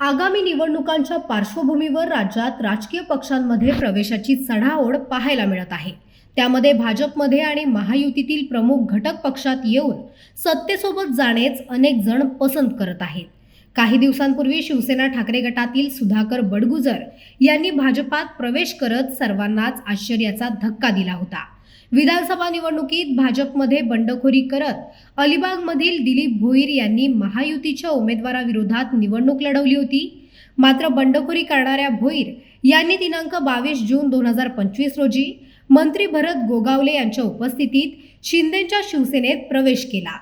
आगामी निवडणुकांच्या पार्श्वभूमीवर राज्यात राजकीय पक्षांमध्ये प्रवेशाची चढाओढ पाहायला मिळत आहे. त्यामध्ये भाजपमध्ये आणि महायुतीतील प्रमुख घटक पक्षात येऊन सत्तेसोबत जाणेच अनेक जण पसंत करत आहेत. काही दिवसांपूर्वी शिवसेना ठाकरे गटातील सुधाकर बडगुजर यांनी भाजपात प्रवेश करत सर्वांनाच आश्चर्याचा धक्का दिला होता. विधानसभा निवडणुकीत भाजपमध्ये बंडखोरी करत अलिबागमधील दिलीप भोईर यांनी महायुतीच्या उमेदवाराविरोधात निवडणूक लढवली होती. मात्र बंडखोरी करणाऱ्या भोईर यांनी दिनांक बावीस जून दोन हजार पंचवीस रोजी मंत्री भरत गोगावले यांच्या उपस्थितीत शिंदेच्या शिवसेनेत प्रवेश केला.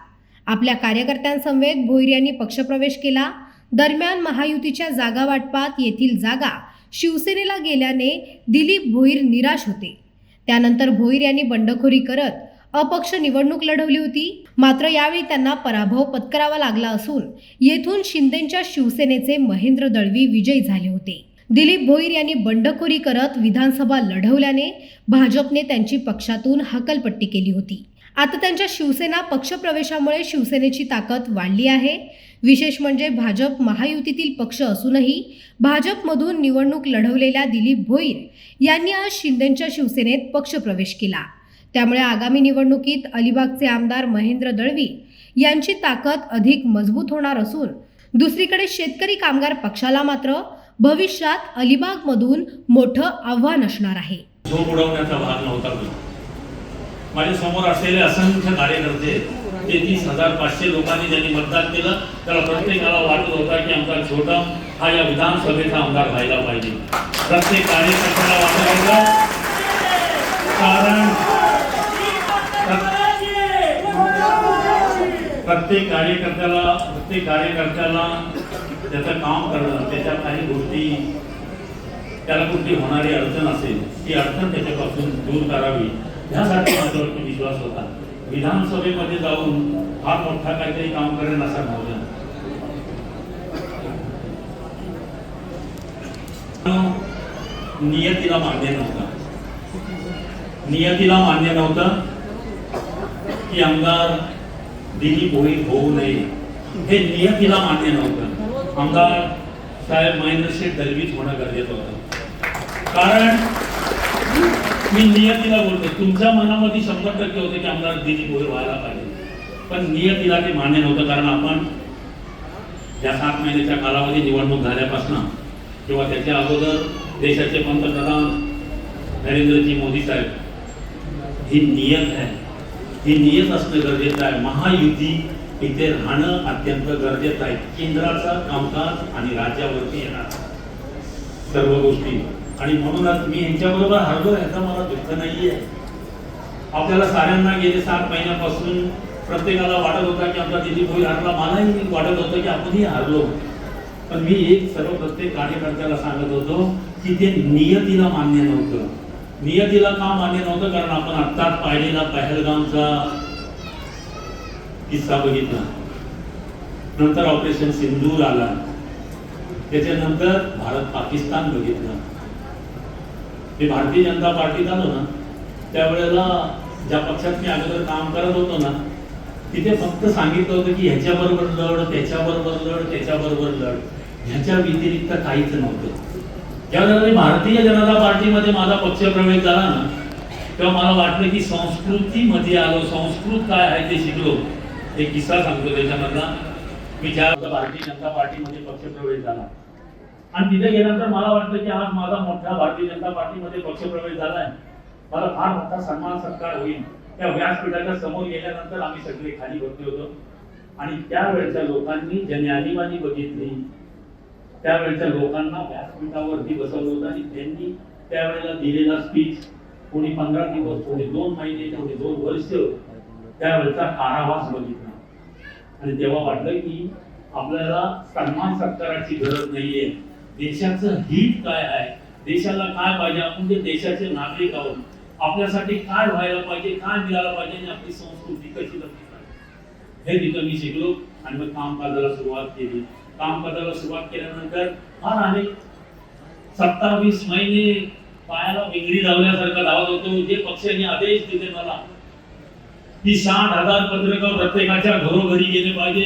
आपल्या कार्यकर्त्यांसमवेत भोईर यांनी पक्षप्रवेश केला. दरम्यान महायुतीच्या जागा वाटपात येथील जागा शिवसेनेला गेल्याने दिलीप भोईर निराश होते. त्यानंतर भोईर यांनी बंडखोरी करत अपक्ष निवडणूक लढवली होती. मात्र यावेळी त्यांना पराभव पत्करावा लागला असून येथून शिंदेच्या शिवसेनेचे महेंद्र दळवी विजयी झाले होते. दिलीप भोईर यांनी बंडखोरी करत विधानसभा लढवल्याने भाजपने त्यांची पक्षातून हकलपट्टी केली होती. आता त्यांच्या शिवसेना पक्षप्रवेशामुळे शिवसेनेची ताकद वाढली आहे. विशेष म्हणजे भाजप महायुतीतील पक्ष असूनही भाजपमधून निवडणूक लढवलेल्या दिलीप भोईर यांनी आज शिंदेच्या शिवसेनेत पक्षप्रवेश केला. त्यामुळे आगामी निवडणुकीत अलिबागचे आमदार महेंद्र दळवी यांची ताकद अधिक मजबूत होणार असून दुसरीकडे शेतकरी कामगार पक्षाला मात्र भविष्यात अलिबागमधून मोठं आव्हान असणार आहे. माझ्यासमोर असलेले असंख्य कार्यकर्ते तेहतीस हजार पाचशे लोकांनी ज्यांनी मतदान केलं त्याला प्रत्येकाला वाटत होता की आमचा छोटा हा या विधानसभेचा आमदार व्हायला पाहिजे. प्रत्येक कार्यकर्त्याला वाटत होता. कारण प्रत्येक- प्रत्येक कार्यकर्त्याला प्रत्येक कार्यकर्त्याला त्याचं काम करणं त्याच्या काही गोष्टी त्याला कुठली होणारी अडचण असेल ती अडचण त्याच्यापासून दूर करावी. ह्यासाठी माझ्यावरती विश्वास होता. विधानसभेमध्ये जाऊन फार मोठा काहीतरी काम करेल असा नव्हता नियतीला मान्य नव्हता. नियतीला मान्य नव्हतं की आमदार दिली भोईर होऊ नये. हे नियतीला मान्य नव्हतं. आमदार साहेब महेंद्र शेठ दलवीच होणं गरजेचं होतं. कारण मी नियतीला बोलतो. तुमच्या मनामध्ये शंभर टक्के होते की आमदार दिलीप भोईर व्हायला पाहिजे. पण नियतीला ते मान्य नव्हतं कारण आपण या सात महिन्याच्या कालावधी निवडणूक झाल्यापासून किंवा त्याच्या अगोदर देशाचे पंतप्रधान नरेंद्रजी मोदी साहेब ही नियत आहे. ही नियत असणं गरजेचं आहे. महायुती इथे राहणं अत्यंत गरजेचं आहे. केंद्राचं कामकाज आणि राज्यावरती येणार. सर्व गोष्टी आणि म्हणूनच मी यांच्याबरोबर हरलो याचा मला दुःख नाहीये. आपल्याला साऱ्यांना गेले सात महिन्यापासून प्रत्येकाला वाटत होता की आमचा दिलीप होईल हरला मलाही वाटत होतं की आपणही हरलो. पण मी एक सर्व प्रत्येक कार्यकर्त्याला सांगत होतो की ते नियतीला मान्य नव्हतं. नियतीला का मान्य नव्हतं? कारण आपण आत्ताच पाहिलेला पहलगामचा किस्सा बघितला. नंतर ऑपरेशन सिंदूर आला. त्याच्यानंतर भारत पाकिस्तान बघितलं. मी भारतीय जनता पार्टीत आलो ना त्यावेळेला ज्या पक्षात मी अगोदर काम करत होतो ना तिथे फक्त सांगितलं होतं की ह्याच्याबरोबर लढ त्याच्याबरोबर लढ त्याच्याबरोबर लढ. ह्याच्या व्यतिरिक्त काहीच नव्हतं. ज्यावेळेला मी भारतीय जनता पार्टीमध्ये माझा पक्ष प्रवेश झाला ना तेव्हा मला वाटलं की संस्कृतीमध्ये आलो. संस्कृत काय आहे ते शिकलो. एक किस्सा सांगतो त्याच्यामधला. मी ज्या भारतीय जनता पार्टीमध्ये पक्ष प्रवेश झाला. आणि तिथे गेल्यानंतर मला वाटतं की आज माझा मोठा भारतीय जनता पार्टीमध्ये पक्षप्रवेश झालाय. मला फार मोठा सन्मान सत्कार होईल. त्या व्यासपीठाच्या समोर गेल्यानंतर आम्ही सगळे खाली बसले होतो. आणि त्यावेळच्या लोकांनी ज्यांनी आणीबाणी बघितली. त्यावेळच्या लोकांना व्यासपीठावरती बसवलं होतं आणि त्यांनी त्यावेळेला दिलेला स्पीच कोणी पंधरा दिवस कोणी दोन महिने कोणी दोन वर्ष त्यावेळचा कारावास बघितला. आणि तेव्हा वाटलं की आपल्याला सन्मान सत्काराची गरज नाहीये. देशाचं हित काय आहे? देशाला काय पाहिजे? आपण जे देशाचे नागरिक आहोत आपल्यासाठी काय व्हायला पाहिजे काय मिळायला पाहिजे आणि आपली संस्कृती कशी जपली पाहिजे? हे तिथं मी शिकलो आणि मग कामकाजाला सुरुवात केली. कामकाजाला सुरुवात केल्यानंतर फार अनेक सत्तावीस महिने पायाला विंगडी लावल्यासारखं लावत होतो. जे पक्षाने आदेश दिले मला की साठ हजार पत्रकार प्रत्येकाच्या घरोघरी गेले पाहिजे.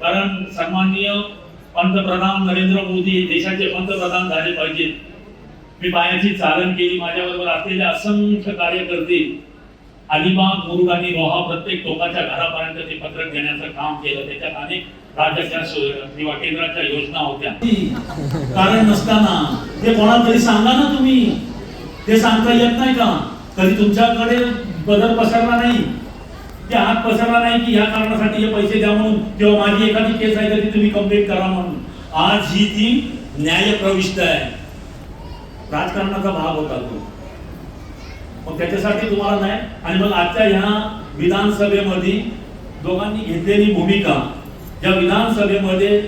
कारण सन्माननीय पंतप्रधान नरेंद्र मोदी देशाचे पंतप्रधान झाले पाहिजेत मी पायाची चालन केली माझ्याबरोबर असलेले असंख्य कार्यकर्ते अलिबाग मुरुड आणि रोहा प्रत्येक टोकाच्या घरापर्यंत ते पत्रक देण्याचं काम केलं. त्याच्यात अनेक राज्याच्या किंवा केंद्राच्या योजना होत्या. कारण नसताना ते कोणाला तरी सांगा ना तुम्ही. ते सांगता येत नाही का? कधी तुमच्याकडे बदल पसरला नाही? ते हात पसरला नाही की ह्या कारणासाठी हे पैसे द्या म्हणून किंवा माझी एखादी केस आहे तर ती तुम्ही कंप्लीट करा म्हणून. आज ही ती न्याय प्रविष्ट आहे. राजकारणाचा भाग होता तो. मग त्याच्यासाठी तुम्हाला नाही आणि मग आजच्या ह्या विधानसभेमध्ये दोघांनी घेतलेली भूमिका या विधानसभेमध्ये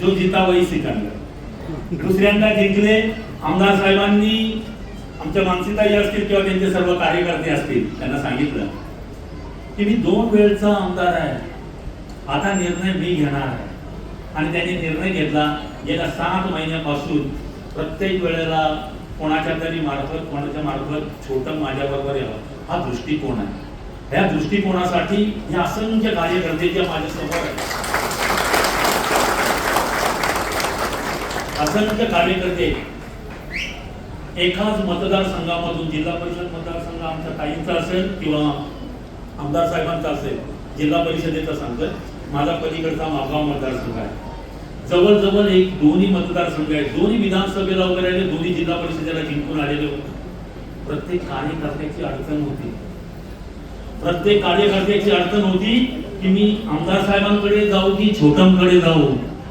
जो जिताबाई स्वीकारला दुसऱ्यांदा जिंकले आमदार साहेबांनी आमच्या मानसिकताही असतील किंवा त्यांचे सर्व कार्यकर्ते असतील त्यांना सांगितलं. की मी दोन वेळचा आमदार आहे. आता निर्णय मी घेणार आहे. आणि त्यांनी निर्णय घेतला गेल्या सात महिन्यापासून प्रत्येक वेळेला कोणाच्या तरी मार्फत कोणाच्या मार्फत छोटं माझ्याबरोबर यावं. हा दृष्टिकोन आहे. या दृष्टिकोनासाठी हे असंख्य कार्यकर्ते जे माझ्यासमोर आहेत. असंख्य कार्यकर्ते एकाच मतदारसंघामधून जिल्हा परिषद मतदारसंघ आमच्या ताईंचा असेल किंवा आमदार साहेबांचा असेल जिल्हा परिषदेचा सांगतोय. माझा पलीकडचा मागाव मतदारसंघ आहे. जवळजवळ एक दोन्ही मतदारसंघ आहेत दोन्ही विधानसभेला वगैरे आले दोन्ही जिल्हा परिषदेला जिंकून आलेले होते. प्रत्येक कार्यकर्त्याची अडचण होती. प्रत्येक कार्यकर्त्याची अडचण होती की मी आमदार साहेबांकडे जाऊ की छोटमकडे जाऊ?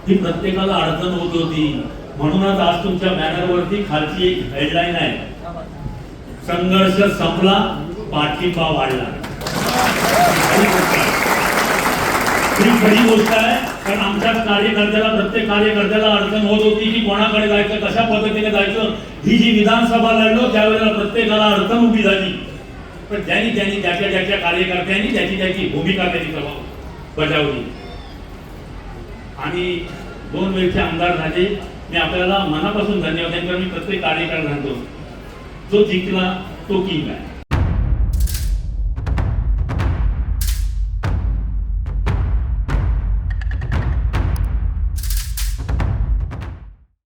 ही प्रत्येकाला अडचण होत होती. म्हणूनच आज तुमच्या बॅनरवरती खालची एक हेडलाईन आहे. संघर्ष संपला पाठिंबा वाढला. ही खरी गोष्ट आहे. कारण आमच्या कार्यकर्त्याला प्रत्येक कार्यकर्त्याला अडचण होत होती की कोणाकडे जायचं कशा पद्धतीने जायचं. ही जी विधानसभा लढलो त्यावेळेला प्रत्येकाला अडचण उभी झाली. पण ज्यांनी त्यांनी ज्याच्या ज्याच्या कार्यकर्त्यांनी त्याची त्याची भूमिका त्यांनी बजावली. आणि दोन वेळचे आमदार झाले. मी आपल्याला मनापासून धन्यवाद कारण मी प्रत्येक कार्यकर्ता सांगतो. जो जिंकला तो किंग आहे.